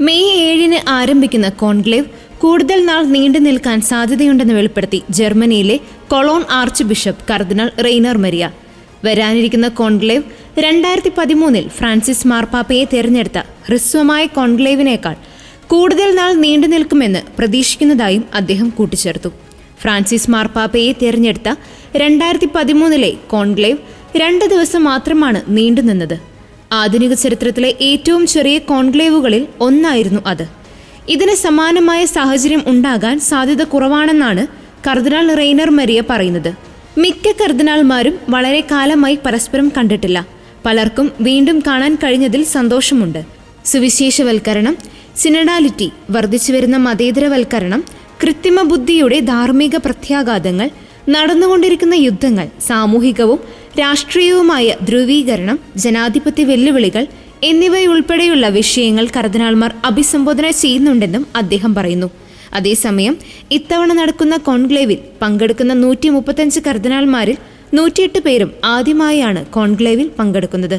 May ഏഴിന് ആരംഭിക്കുന്ന conclave കൂടുതൽ നാൾ നീണ്ടു നിൽക്കാൻ സാധ്യതയുണ്ടെന്ന് വെളിപ്പെടുത്തി ജർമ്മനിയിലെ കൊളോൺ ആർച്ച് ബിഷപ്പ് കർദിനാൾ റെയ്നർ മരിയ. വരാനിരിക്കുന്ന കോൺക്ലേവ് രണ്ടായിരത്തി പതിമൂന്നിൽ ഫ്രാൻസിസ് മാർപ്പാപ്പയെ തെരഞ്ഞെടുത്ത ഹ്രസ്വമായ കോൺക്ലേവിനേക്കാൾ കൂടുതൽ നാൾ നീണ്ടു നിൽക്കുമെന്ന് പ്രതീക്ഷിക്കുന്നതായും അദ്ദേഹം കൂട്ടിച്ചേർത്തു. ഫ്രാൻസിസ് മാർപ്പാപ്പയെ തിരഞ്ഞെടുത്ത രണ്ടായിരത്തി പതിമൂന്നിലെ കോൺക്ലേവ് രണ്ട് ദിവസം മാത്രമാണ് നീണ്ടുനിന്നത് ആധുനിക ചരിത്രത്തിലെ ഏറ്റവും ചെറിയ കോൺക്ലേവുകളിൽ ഒന്നായിരുന്നു അത്. ഇതിന് സമാനമായ സാഹചര്യം ഉണ്ടാകാൻ സാധ്യത കുറവാണെന്നാണ് കർദിനാൾ റെയ്നർ മരിയ പറയുന്നത്. മിക്ക കർദിനാൾമാരും വളരെ കാലമായി പരസ്പരം കണ്ടിട്ടില്ല. പലർക്കും വീണ്ടും കാണാൻ കഴിഞ്ഞതിൽ സന്തോഷമുണ്ട്. സുവിശേഷവൽക്കരണം സിനഡാലിറ്റി വർദ്ധിച്ചു വരുന്ന മതേതരവൽക്കരണം കൃത്രിമ ബുദ്ധിയുടെ ധാർമ്മിക പ്രത്യാഘാതങ്ങൾ നടന്നുകൊണ്ടിരിക്കുന്ന യുദ്ധങ്ങൾ സാമൂഹികവും രാഷ്ട്രീയവുമായ ധ്രുവീകരണം ജനാധിപത്യ വെല്ലുവിളികൾ എന്നിവയുൾപ്പെടെയുള്ള വിഷയങ്ങൾ കർദിനാൾമാർ അഭിസംബോധന ചെയ്യുന്നുണ്ടെന്നും അദ്ദേഹം പറയുന്നു. അതേസമയം ഇത്തവണ നടക്കുന്ന കോൺക്ലേവിൽ പങ്കെടുക്കുന്ന നൂറ്റി മുപ്പത്തഞ്ച് കർദിനാൾമാരിൽ നൂറ്റിയെട്ട് പേരും ആദ്യമായാണ് കോൺക്ലേവിൽ പങ്കെടുക്കുന്നത്.